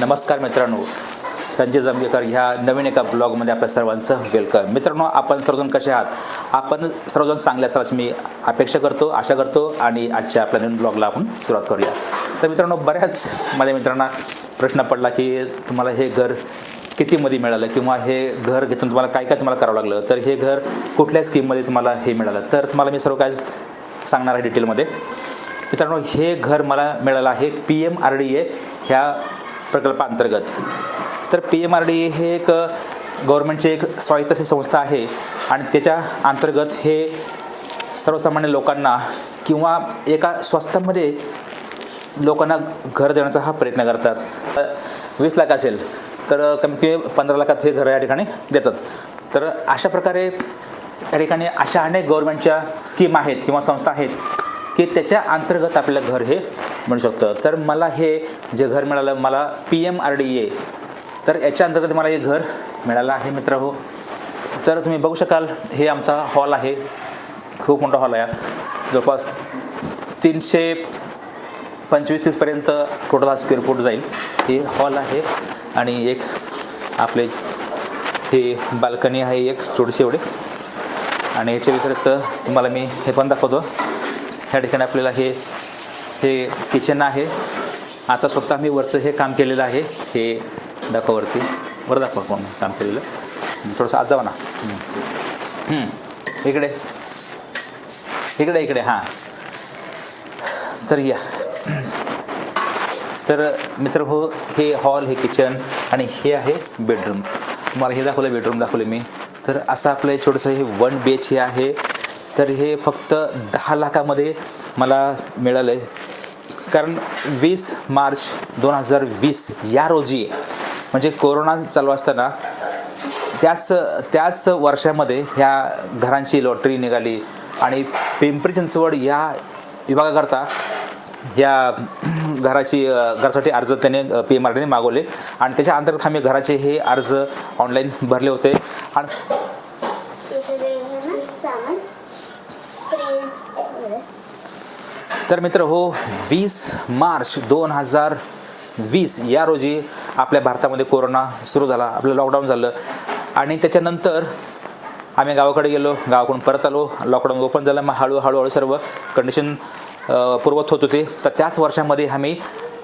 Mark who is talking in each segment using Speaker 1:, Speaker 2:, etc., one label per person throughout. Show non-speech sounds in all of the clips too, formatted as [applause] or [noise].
Speaker 1: नमस्कार मित्रांनो. संजय जंबेकर ह्या नवीन एका ब्लॉगमध्ये आपल्या सर्वांचं वेलकम मित्रांनो आपण सर्वजण कसे आहात? आपण सर्वजण चांगले असाल मी अपेक्षा करतो आशा करतो आणि आजच्या आपल्या नवीन ब्लॉगला आपण सुरुवात करूया. तर मित्रांनो बऱ्याच माझ्या मित्रांना प्रश्न पडला की तुम्हाला हे घर कितीमध्ये मिळालं किंवा हे घर घेतून तुम्हाला काय काय तुम्हाला करावं लागलं? तर हे घर कुठल्या स्कीममध्ये तुम्हाला हे मिळालं? तर तुम्हाला मी सर्व काय सांगणार आहे डिटेलमध्ये मित्रांनो हे घर मला मिळालं आहे P M R D A ह्या प्रकल्पाअंतर्गत तर पी एम आर डी हे एक गव्हर्नमेंटची एक स्वायत्त अशी संस्था आहे आणि त्याच्या अंतर्गत हे सर्वसामान्य लोकांना किंवा एका स्वस्तामध्ये लोकांना घर देण्याचा हा प्रयत्न करतात. वीस लाख असेल तर कमीत कमी पंधरा लाखात हे घर या ठिकाणी देतात. तर अशा प्रकारे या ठिकाणी अशा अनेक गव्हर्नमेंटच्या स्कीम आहेत किंवा संस्था आहेत की त्याच्या अंतर्गत आपल्याला घर हे म्हणू शकतं. तर मला हे जे घर मिळालं मला P M R D A तर याच्या अंतर्गत मला हे घर मिळालं आहे मित्र हो. तर तुम्ही बघू शकाल हे आमचा हॉल आहे. खूप मोठा हॉल आहे जवळपास तीनशे पंचवीस तीसपर्यंत टोटल हा स्क्वेअर फूट जाईल. हे हॉल आहे आणि एक आपले हे बाल्कनी आहे एक छोटीशी एवढी. आणि याच्या व्यतिरिक्त तुम्हाला मी हे पण दाखवतो. ह्या ठिकाणी आपल्याला हे हे किचन आहे. आता स्वतः मी वरचं हे काम केलेलं आहे. हे दाखवावरती वर दाखवा कोण काम केलेलं. थोडंसं आज जावा ना. इकडे. इकडे इकडे हां. तर या. तर मित्र हो हे हॉल हे किचन आणि हे आहे बेडरूम मला हे दाखवलं बेडरूम दाखवले मी. तर असं आपलं हे छोटंसं हे वन बी एच हे आहे. तर हे फक्त दहा लाखामध्ये मला मिळालं आहे कारण वीस मार्च दोन हजार वीस या रोजी म्हणजे कोरोना चालू असताना त्याच त्याच वर्षामध्ये ह्या घरांची लॉटरी निघाली आणि पिंपरी चिंचवड या विभागाकरता या घराची घरासाठी अर्ज त्याने पी एम आर डीने मागवले. आणि त्याच्या अंतर्गत आम्ही घराचे हे अर्ज ऑनलाईन भरले होते. आणि
Speaker 2: इथे जे आहे ना सामान फ्रीज वगैरे
Speaker 1: तर मित्र हो वीस मार्च दोन हजार वीस या रोजी आपल्या भारतामध्ये कोरोना सुरू झाला आपलं लॉकडाऊन झालं. आणि त्याच्यानंतर आम्ही गावाकडे गेलो गावाकडून परत आलो लॉकडाऊन ओपन झालं मग हळूहळूहळू सर्व कंडिशन पूर्वत होत होते. तर त्याच वर्षामध्ये आम्ही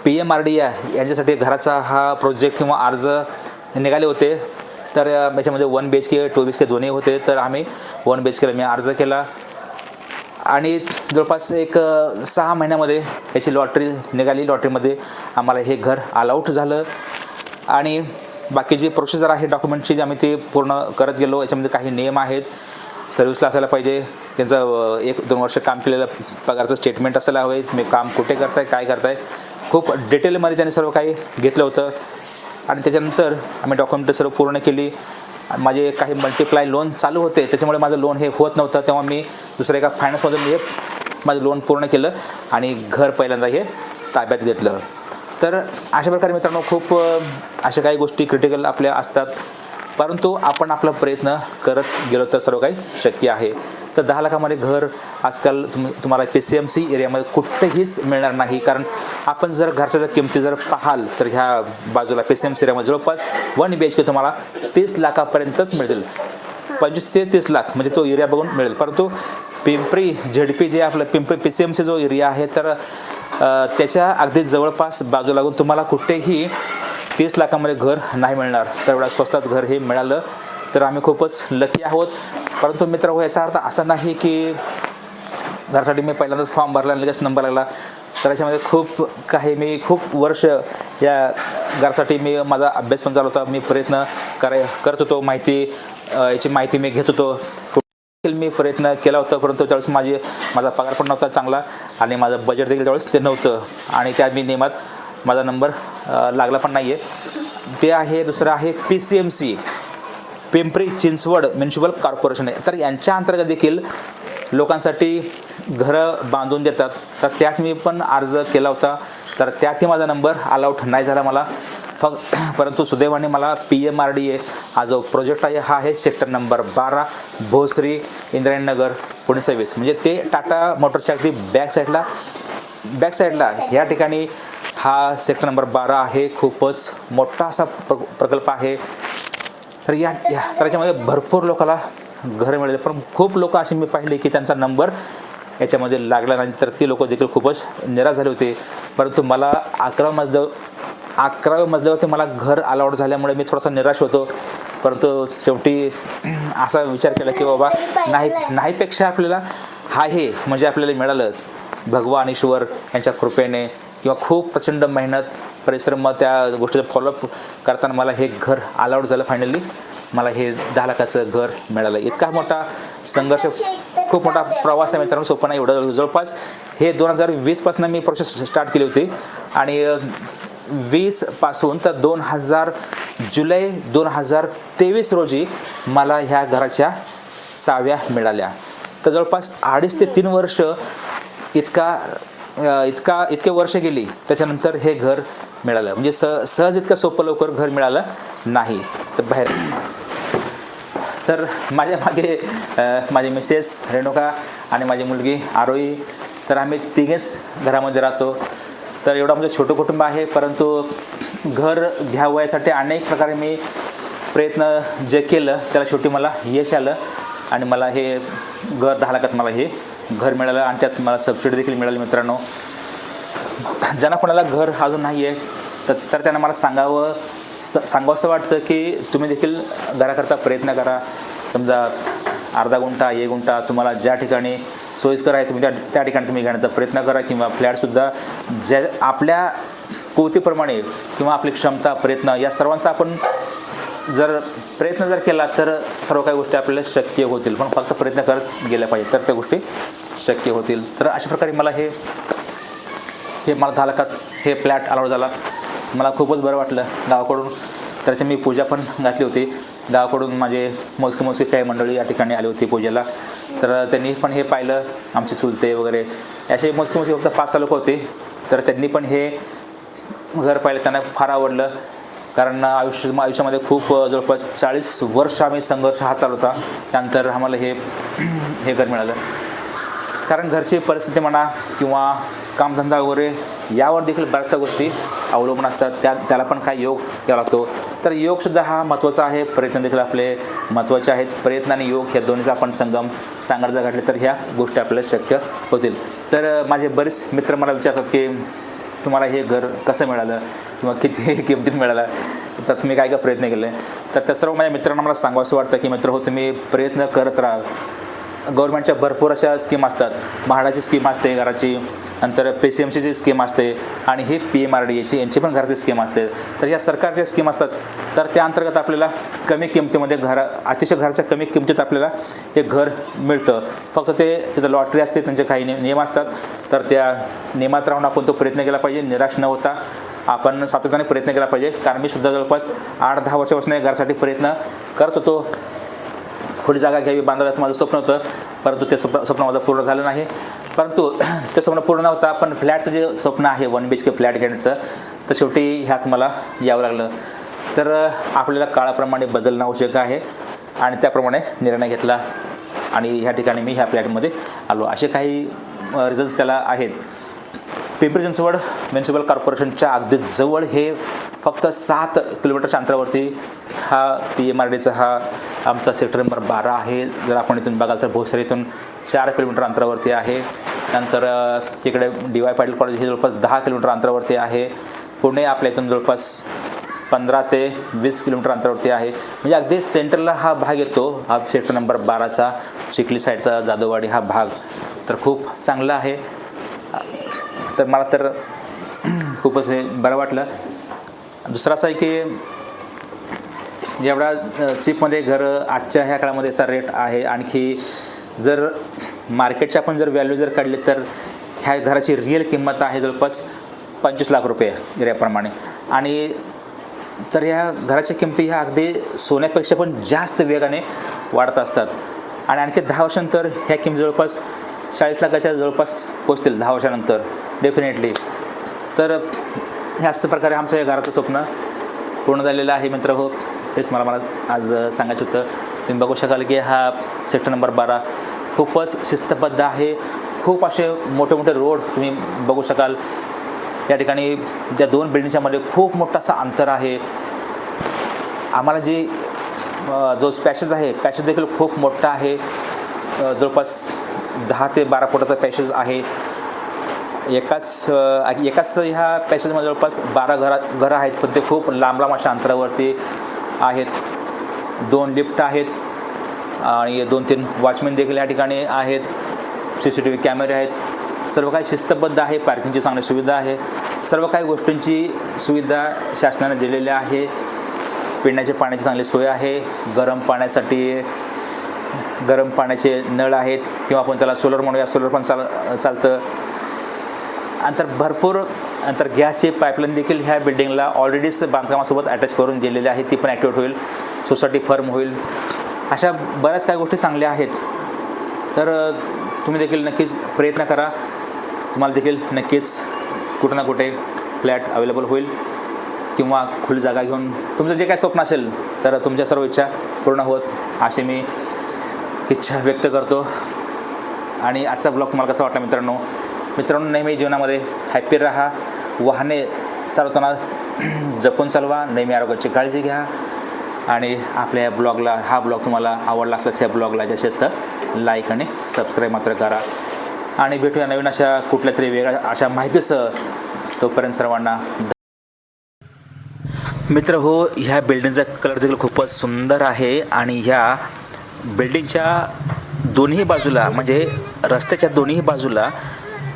Speaker 1: पी एम आर डी यांच्यासाठी घराचा हा प्रोजेक्ट किंवा अर्ज निघाले होते. तर याच्यामध्ये one B H K two B H K दोन्ही होते. तर आम्ही वन बी एच केला मी अर्ज केला. आणि जवळपास एक सहा महिन्यामध्ये याची लॉटरी निघाली. लॉटरीमध्ये आम्हाला हे घर अलाउट झालं. आणि बाकीची प्रोसिजर आहे डॉक्युमेंटची जी आम्ही ते पूर्ण करत गेलो याच्यामध्ये काही नियम आहेत. सर्व्हिसला असायला पाहिजे. त्यांचं एक दोन वर्ष काम केलेलं पगारचं स्टेटमेंट असायला हवे. मी काम कुठे करताय काय करताय? खूप डिटेलमध्ये त्यांनी सर्व काही घेतलं होतं. आणि त्याच्यानंतर आम्ही डॉक्युमेंट सर्व पूर्ण केली. आणि माझे काही मल्टिप्लाय लोन चालू होते. त्याच्यामुळे माझं लोन हे होत नव्हतं. तेव्हा मी दुसऱ्या एका फायनान्समधून हे माझं लोन पूर्ण केलं आणि घर पहिल्यांदा हे ताब्यात घेतलं. तर अशा प्रकारे मित्रांनो खूप अशा काही गोष्टी क्रिटिकल आपल्या असतात. परंतु आपण आपला प्रयत्न करत गेलो तर सर्व काही शक्य आहे. तर दहा लाखामध्ये घर आजकाल तुम तुम्हाला पी सी एम सी एरियामध्ये कुठेहीच मिळणार नाही. कारण आपण जर घरच्या जर किमती जर पाहाल तर ह्या बाजूला पी सी एम सी एरियामध्ये जवळपास वन बी एच के तुम्हाला तीस लाखापर्यंतच मिळतील. पंचवीस ते तीस लाख म्हणजे तो एरिया बघून मिळेल. परंतु पिंपरी झेडपी जे आपलं Pimpri P C M C जो एरिया आहे तर त्याच्या अगदी जवळपास बाजू लागून तुम्हाला कुठेही तीस लाखामध्ये घर नाही मिळणार. तर एवढ्या स्वस्तात घर हे मिळालं तर आम्ही खूपच लकी आहोत. परंतु मित्र हो याचा अर्थ असा नाही की घरासाठी मी पहिल्यांदाच फॉर्म भरला आणि लगेच नंबर लागला तर याच्यामध्ये खूप काही मी खूप वर्ष या घरासाठी मी माझा अभ्यास पण चालू होता. मी प्रयत्न कराय करत होतो माहिती याची माहिती मी घेत होतो. मी प्रयत्न केला होता परंतु त्यावेळेस माझी माझा पगार पण नव्हता चांगला आणि माझं बजेट देखील त्यावेळेस ते नव्हतं. आणि त्या मी नियमात माझा नंबर लागला पण नाही आहे ते आहे दुसरं आहे P C M C Pimpri Chinchwad Municipal Corporation आहे. तर यांच्या अंतर्गत देखील लोकांसाठी घरं बांधून देतात. तर त्यात मी पण अर्ज केला होता. तर त्यातही माझा नंबर आलाउट नाही झाला मला. फक्त परंतु सुदैवाने मला P M R D A हा जो प्रोजेक्ट आहे हा आहे सेक्टर नंबर बारा भोसरी इंद्रायणनगर पुणे सव्वीस म्हणजे ते टाटा मोटरच्या अगदी बॅक साईडला बॅक साईडला ह्या ठिकाणी हा सेक्टर नंबर बारा आहे. खूपच मोठा असा प्र प्रकल्प आहे. तर या या तर याच्यामध्ये भरपूर लोकांना घर मिळाले. पण खूप लोक असे मी पाहिले की त्यांचा नंबर याच्यामध्ये लागला नाही. तर ती लोक देखील खूपच निराश झाले होते. परंतु मला अकरा मजल्यावर अकराव्या मजल्यावरती मला घर अलाउड झाल्यामुळे मी थोडासा निराश होतो. परंतु शेवटी असा विचार केला की बाबा नाही नाहीपेक्षा आपल्याला हा हे म्हणजे आपल्याला मिळालं. भगवान ईश्वर यांच्या कृपेने किंवा खूप प्रचंड मेहनत परिश्रम त्या गोष्टीचा फॉलोअप करताना मला हे घर अलाउड झालं फायनली मला हे दहा लाखाचं घर मिळालं. इतका मोठा संघर्ष खूप मोठा प्रवास आहे मित्रांनो सोपं नाही एवढं. जवळपास हे दोन हजार वीसपासून मी प्रोसेस स्टार्ट केली होती. आणि वीसपासून तर दोन हजार जुलै दोन हजार तेवीस रोजी मला ह्या घराच्या चाव्या मिळाल्या. तर जवळपास अडीच ते तीन वर्ष इतका इतका इतके वर्ष गेली त्याच्यानंतर हे घर मिळालं. म्हणजे स सहज इतकं सोपं लवकर घर मिळालं नाही. तर बाहेर. तर माझ्या मागे माझे माझी मिसेस रेणुका आणि माझी मुलगी आरोई तर आम्ही तिघेच घरामध्ये राहतो. तर एवढं म्हणजे छोटं कुटुंब आहे परंतु घर घ्यावं यासाठी अनेक प्रकारे मी प्रयत्न जे केलं त्याला शेवटी मला यश आलं आणि मला हे घर दहा लाखात मला हे घर मिळालं आणि त्यात मला सबसिडी देखील मिळाली मित्रांनो. ज्यांना कोणाला घर अजून नाही आहे तर तर त्यांना मला सांगावं स सांगावं असं वाटतं की तुम्ही देखील घराकरता प्रयत्न करा. समजा अर्धा गुंठा एक गुंठा तुम्हाला ज्या ठिकाणी सोयीस्कर आहे तुम्ही त्या त्या ठिकाणी तुम्ही घेण्याचा प्रयत्न करा किंवा फ्लॅटसुद्धा ज्या आपल्या कोवतीप्रमाणे किंवा आपली क्षमता प्रयत्न या सर्वांचा आपण जर प्रयत्न जर केला तर सर्व काही गोष्टी आपल्याला शक्य होतील. पण फक्त प्रयत्न करत गेल्या पाहिजे तर त्या गोष्टी शक्य होतील. तर अशा प्रकारे मला हे हे मला दहा लाखात हे फ्लॅट अलाउड झाला. मला खूपच बरं वाटलं गावाकडून. त्याची मी पूजा पण घातली होती. गावाकडून माझे मोजके मोजके काही मंडळी या ठिकाणी आली होती पूजेला. तर त्यांनी पण हे पाहिलं आमचे चुलते वगैरे. असे मोजके मोजके फक्त पाच सहा लोक होते. तर त्यांनी पण हे घर पाहिलं त्यांना फार आवडलं. कारण आयुष्य आयुष्यामध्ये खूप जवळपास चाळीस वर्ष आम्ही संघर्ष हा चालू होता. त्यानंतर आम्हाला हे हे घर मिळालं. कारण घरची परिस्थिती म्हणा किंवा कामधंदा वगैरे यावर देखील बऱ्याचशा गोष्टी अवलंबून असतात. त्या त्याला पण काय योग द्यावा लागतो. तर योगसुद्धा हा महत्त्वाचा आहे. प्रयत्न देखील आपले महत्त्वाचे आहेत. प्रयत्न आणि योग ह्या दोन्हीचा आपण संगम सांगायचा घडले तर ह्या गोष्टी आपल्याला शक्य होतील. तर माझे बरेच मित्र मला विचारतात की तुम्हाला हे घर कसं मिळालं? किंवा किती [laughs] किमतीत मिळालं? तर तुम्ही काय काय प्रयत्न केले? तर त्या सर्व माझ्या मित्रांना मला सांगावं असं वाटतं की मित्र हो तुम्ही प्रयत्न करत राहा गव्हर्नमेंटच्या भरपूर अशा स्कीम असतात. म्हाडाची स्कीम असते घराची नंतर पी सी एम सीची स्कीम असते आणि ही पी एम आर डी एची यांची पण घराची स्कीम असते. तर या सरकारच्या स्कीम असतात. तर त्या अंतर्गत आपल्याला कमी किमतीमध्ये घरा अतिशय घराच्या कमी किमतीत आपल्याला हे घर मिळतं. फक्त ते तिथं लॉटरी असते त्यांचे काही नियम असतात. तर त्या नियमात राहून आपण तो प्रयत्न केला पाहिजे. निराश न होता आपण सातत्याने प्रयत्न केला पाहिजे. कारण मी सुद्धा जवळपास आठ दहा वर्षापासून या घरासाठी प्रयत्न करत होतो. खोली जागा घ्यावी बांधाव्यास माझं स्वप्न होतं. परंतु ते स्वप्न स्वप्न माझं पूर्ण झालं नाही. परंतु [clears throat] ते स्वप्न पूर्ण नव्हता पण फ्लॅटचं जे स्वप्न आहे one B H K flat घेण्याचं तर शेवटी ह्यात मला यावं लागलं. तर आपल्याला काळाप्रमाणे बदलणं आवश्यक आहे. आणि त्याप्रमाणे निर्णय घेतला. आणि ह्या ठिकाणी मी ह्या फ्लॅटमध्ये आलो. असे काही रिझल्ट त्याला आहेत. पिंपरी चिंचवड म्युन्सिपल कॉर्पोरेशनच्या अगदी जवळ हे फक्त सात किलोमीटरच्या अंतरावरती हा पी एम आर डीचा हा आमचा सेक्टर नंबर बारा आहे. जर आपण इथून बघाल तर भोसरी इथून चार किलोमीटर अंतरावरती आहे. नंतर तिकडे इकडे डी वाय पाटील कॉलेज हे जवळपास दहा किलोमीटर अंतरावरती आहे. पुणे आपल्या इथून जवळपास पंधरा ते वीस किलोमीटर अंतरावरती आहे. म्हणजे अगदी सेंटरला हा भाग येतो. हा सेक्टर नंबर बाराचा चिखली साईडचा जादववाडी हा भाग. तर खूप चांगला आहे. तर मला तर खूपच हे बरं वाटलं. दुसरं असं आहे की एवढा चीपमध्ये घरं आजच्या ह्या काळामध्ये असा रेट आहे. आणखी जर मार्केटचे आपण जर व्हॅल्यू जर काढले तर ह्या घराची रिअल किंमत आहे जवळपास पंचवीस लाख रुपये एरियाप्रमाणे. आणि तर ह्या घराच्या किमती ह्या अगदी सोन्यापेक्षा पण जास्त वेगाने वाढत असतात. आणि आणखी दहा वर्षानंतर ह्या किमती जवळपास चाळीस लाखाच्या जवळपास पोचतील दहा वर्षानंतर डेफिनेटली तर हे असं प्रकारे आमचं या घराचं स्वप्न पूर्ण झालेलं आहे मित्र. हो हेच मला मला आज सांगायचं होतं. तुम्ही बघू शकाल की हा सेक्टर नंबर बारा खूपच शिस्तबद्ध आहे. खूप असे मोठे मोठे रोड तुम्ही बघू शकाल. या ठिकाणी त्या दोन बिल्डिंगच्यामध्ये खूप मोठा असं अंतर आहे. आम्हाला जे जो पॅशेज आहे पॅशेज देखील खूप मोठा आहे. जवळपास दहा ते बारा फुटाचा पॅशेज आहे. एकाच एकाच ह्या पॅसेजमध्ये जवळपास बारा घरा घरं आहेत पण ते खूप लांब लांब अशा अंतरावरती आहेत. दोन लिफ्ट आहेत आणि दोन तीन वॉचमॅन देखील या ठिकाणी आहेत. सी सी टी व्ही कॅमेरे आहेत. सर्व काही शिस्तबद्ध आहे पार्किंगची चांगली सुविधा आहे. सर्व काही गोष्टींची सुविधा शासनाने दिलेली आहे. पिण्याच्या पाण्याची चांगली सोय आहे. गरम पाण्यासाठी गरम पाण्याचे नळ आहेत. किंवा आपण त्याला सोलर म्हणूया सोलर पण चाल चालतं. नंतर भरपूर नंतर गॅसची पाईपलाईन देखील ह्या बिल्डिंगला ऑलरेडीच बांधकामासोबत अटॅच करून दिलेली आहे. ती पण ॲक्टिवेट होईल. सोसायटी फर्म होईल. अशा बऱ्याच काही गोष्टी चांगल्या आहेत. तर तुम्ही देखील नक्कीच प्रयत्न करा. तुम्हाला देखील नक्कीच कुठं ना कुठे फ्लॅट अवेलेबल होईल किंवा खुली जागा घेऊन तुमचं जे काही स्वप्न असेल तर तुमच्या सर्व इच्छा पूर्ण होत अशी मी इच्छा व्यक्त करतो. आणि आजचा ब्लॉग तुम्हाला कसा वाटला मित्रांनो? मित्रांनो नेहमी जीवनामध्ये हॅपी राहा. वाहने चालवताना [clears throat] जपून चालवा. नेहमी आरोग्याची काळजी घ्या. आणि आपल्या या ब्लॉगला हा ब्लॉग तुम्हाला आवडला असल्यास या ब्लॉगला जास्तीत जास्त लाईक आणि सबस्क्राईब मात्र करा. आणि भेटूया नवीन अशा कुठल्या तरी वेगळ्या अशा माहितीसह. तोपर्यंत सर्वांना मित्र हो ह्या बिल्डिंगचा कलर देखील खूपच सुंदर आहे. आणि ह्या बिल्डिंगच्या दोन्ही बाजूला म्हणजे रस्त्याच्या दोन्ही बाजूला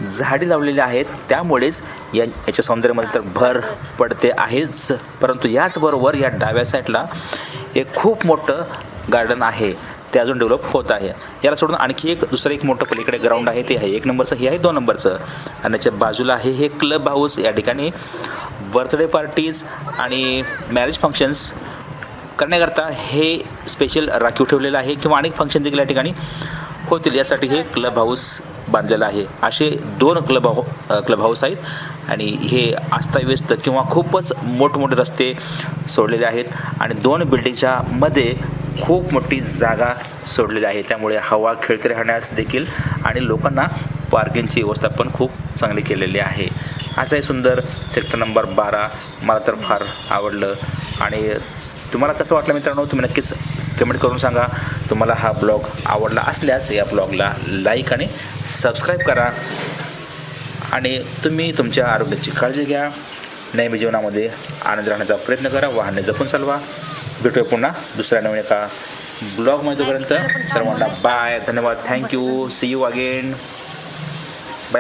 Speaker 1: झाडी लावलेली आहेत. त्यामुळेच या याच्या सौंदर्यामध्ये तर भर पडते आहेच. परंतु याचबरोबर या डाव्या साईडला एक खूप मोठं गार्डन आहे. ते अजून डेव्हलप होत आहे. याला सोडून आणखी एक दुसरं एक मोठं पलीकडे ग्राउंड आहे ते आहे. एक नंबरचं हे आहे दोन नंबरचं. आणि याच्या बाजूला आहे हे क्लब हाऊस. या ठिकाणी बर्थडे पार्टीज आणि मॅरेज फंक्शन्स करण्याकरता हे स्पेशल राखीव ठेवलेलं आहे. किंवा अनेक फंक्शन देखील या ठिकाणी होतील यासाठी हे क्लब हाऊस बांधलेलं आहे. असे दोन क्लब हाऊ क्लब हाऊस आहेत आणि हे अस्ताव्यस्त किंवा खूपच मोठमोठे रस्ते सोडलेले आहेत आणि दोन बिल्डिंगच्या मध्ये खूप मोठी जागा सोडलेली आहे. त्यामुळे हवा खेळते राहण्यास देखील आणि लोकांना पार्किंगची व्यवस्था पण खूप चांगली केलेली आहे. असं आहे सुंदर सेक्टर नंबर बारा मला तर फार आवडलं. आणि तुम्हाला कसं वाटलं मित्रांनो? तुम्ही नक्कीच कमेंट करून सांगा. तुम्हाला हा ब्लॉग आवडला असल्यास या ब्लॉगला लाईक आणि सबस्क्राईब करा. आणि तुम्ही तुमच्या आरोग्याची काळजी घ्या. नेहमी जीवनामध्ये आनंद राहण्याचा प्रयत्न करा. वाहने जपून चालवा. भेटूया पुन्हा दुसऱ्या नवीन एका ब्लॉगमध्ये तोपर्यंत. सर्वांना बाय धन्यवाद. Thank you see you again